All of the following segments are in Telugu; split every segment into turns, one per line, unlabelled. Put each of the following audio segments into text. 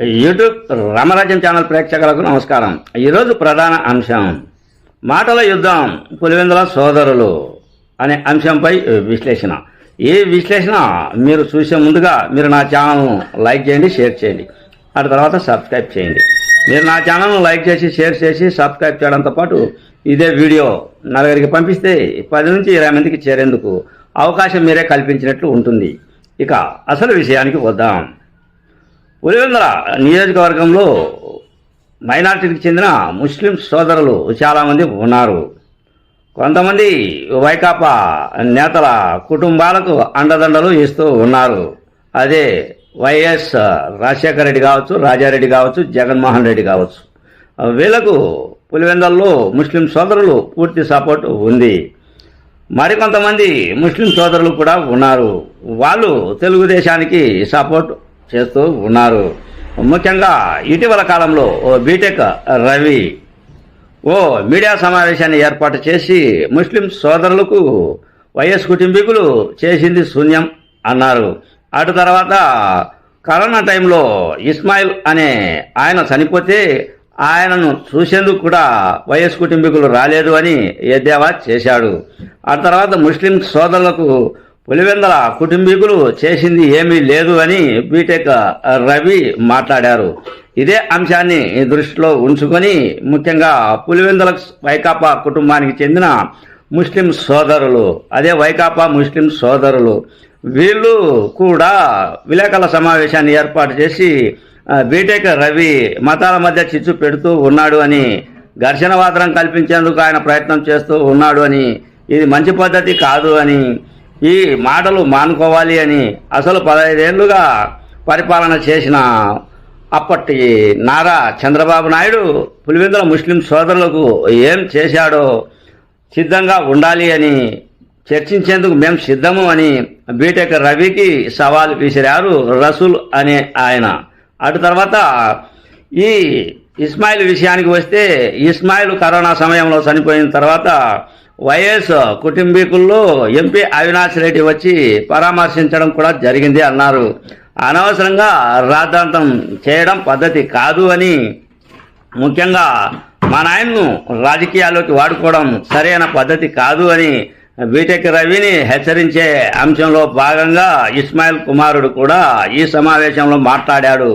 యూట్యూబ్ రామరాజ్యం ఛానల్ ప్రేక్షకులకు నమస్కారం. ఈరోజు ప్రధాన అంశం మాటల యుద్ధం పులివెందుల సోదరులు అనే అంశంపై విశ్లేషణ. ఈ విశ్లేషణ మీరు చూసే ముందుగా మీరు నా ఛానల్ను లైక్ చేయండి షేర్ చేయండి. ఆ తర్వాత సబ్స్క్రైబ్ చేయండి. మీరు నా ఛానల్ను లైక్ చేసి షేర్ చేసి సబ్స్క్రైబ్ చేయడంతో పాటు ఇదే వీడియో నలుగురికి పంపిస్తే పది నుంచి ఇరవై మందికి చేరేందుకు అవకాశం మీరే కల్పించినట్లు ఉంటుంది. ఇక అసలు విషయానికి వద్దాం. పులివెందుల నియోజకవర్గంలో మైనార్టీకి చెందిన ముస్లిం సోదరులు చాలామంది ఉన్నారు. కొంతమంది వైకాపా నేతల కుటుంబాలకు అండదండలు ఇస్తూ ఉన్నారు. అదే వైఎస్ రాజశేఖర రెడ్డి కావచ్చు రాజారెడ్డి కావచ్చు జగన్మోహన్ రెడ్డి కావచ్చు. వీళ్ళకు పులివెందల్లో ముస్లిం సోదరులు పూర్తి సపోర్ట్ ఉంది. మరికొంతమంది ముస్లిం సోదరులు కూడా ఉన్నారు. వాళ్ళు తెలుగుదేశానికి సపోర్ట్ చేస్తూ ఉన్నారు. ముఖ్యంగా ఇటీవల కాలంలో ఓ బీటెక్ రవి ఓ మీడియా సమావేశాన్ని ఏర్పాటు చేసి ముస్లిం సోదరులకు వైఎస్ కుటుంబీకులు చేసింది శూన్యం అన్నారు. అటు తర్వాత కరోనా టైంలో ఇస్మాయిల్ అనే ఆయన చనిపోతే ఆయనను చూసేందుకు కూడా వైఎస్ కుటుంబీకులు రాలేదు అని ఎద్దేవా చేశాడు. ఆ తర్వాత ముస్లిం సోదరులకు పులివెందల కుటుంబీకులు చేసింది ఏమీ లేదు అని బీటెక్ రవి మాట్లాడారు. ఇదే అంశాన్ని దృష్టిలో ఉంచుకొని ముఖ్యంగా పులివెందల వైకాపా కుటుంబానికి చెందిన ముస్లిం సోదరులు అదే వైకాపా ముస్లిం సోదరులు వీళ్ళు కూడా విలేకరుల సమావేశాన్ని ఏర్పాటు చేసి బీటెక్ రవి మతాల మధ్య చిచ్చు పెడుతూ ఉన్నాడు అని ఘర్షణ వాతావరణం కల్పించేందుకు ఆయన ప్రయత్నం చేస్తూ ఉన్నాడు అని ఇది మంచి పద్ధతి కాదు అని ఈ మాటలు మానుకోవాలి అని అసలు పదహైదేళ్ళుగా పరిపాలన చేసిన అప్పటి నారా చంద్రబాబు నాయుడు పులివెందుల ముస్లిం సోదరులకు ఏం చేశాడో సిద్ధంగా ఉండాలి అని చర్చించేందుకు మేము సిద్ధము అని బీటెక్ రవికి సవాల్ విసిరారు రసూల్ అనే ఆయన. అటు తర్వాత ఈ ఇస్మాయిల్ విషయానికి వస్తే ఇస్మాయిల్ కరోనా సమయంలో చనిపోయిన తర్వాత వైఎస్ కుటుంబీకుల్లో ఎంపీ అవినాష్ రెడ్డి వచ్చి పరామర్శించడం కూడా జరిగింది అన్నారు. అనవసరంగా రాద్ధాంతం చేయడం పద్ధతి కాదు అని ముఖ్యంగా మా నాయన్ను రాజకీయాల్లోకి వాడుకోవడం సరైన పద్ధతి కాదు అని బీటెక్ రవిని హెచ్చరించే అంశంలో భాగంగా ఇస్మాయిల్ కుమారుడు కూడా ఈ సమావేశంలో మాట్లాడాడు.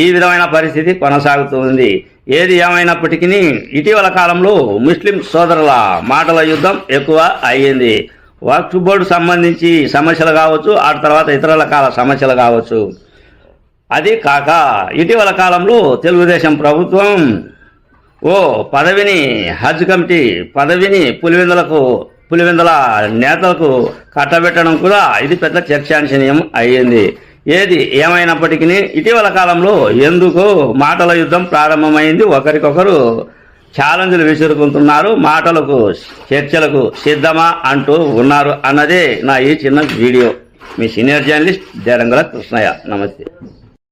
ఈ విధమైన పరిస్థితి కొనసాగుతుంది. ఏది ఏమైనప్పటికీ ఇటీవల కాలంలో ముస్లిం సోదరుల మాటల యుద్ధం ఎక్కువ అయ్యింది. వక్ఫ్ బోర్డు సంబంధించి సమస్యలు కావచ్చు ఆ తర్వాత ఇతర రకాల సమస్యలు కావచ్చు. అది కాక ఇటీవల కాలంలో తెలుగుదేశం ప్రభుత్వం ఓ పదవిని హజ్ కమిటీ పదవిని పులివెందులకు పులివెందుల నేతలకు కట్టబెట్టడం కూడా ఇది పెద్ద చర్చాంశనీయం అయ్యింది. ఏది ఏమైనప్పటికీ ఇటీవల కాలంలో ఎందుకు మాటల యుద్ధం ప్రారంభమైంది? ఒకరికొకరు ఛాలెంజ్లు విసురుకుంటున్నారు మాటలకు చర్చలకు సిద్ధమా అంటూ ఉన్నారు అన్నదే నా ఈ చిన్న వీడియో. మీ సీనియర్ జర్నలిస్ట్ జరంగుల కృష్ణయ్య. నమస్తే.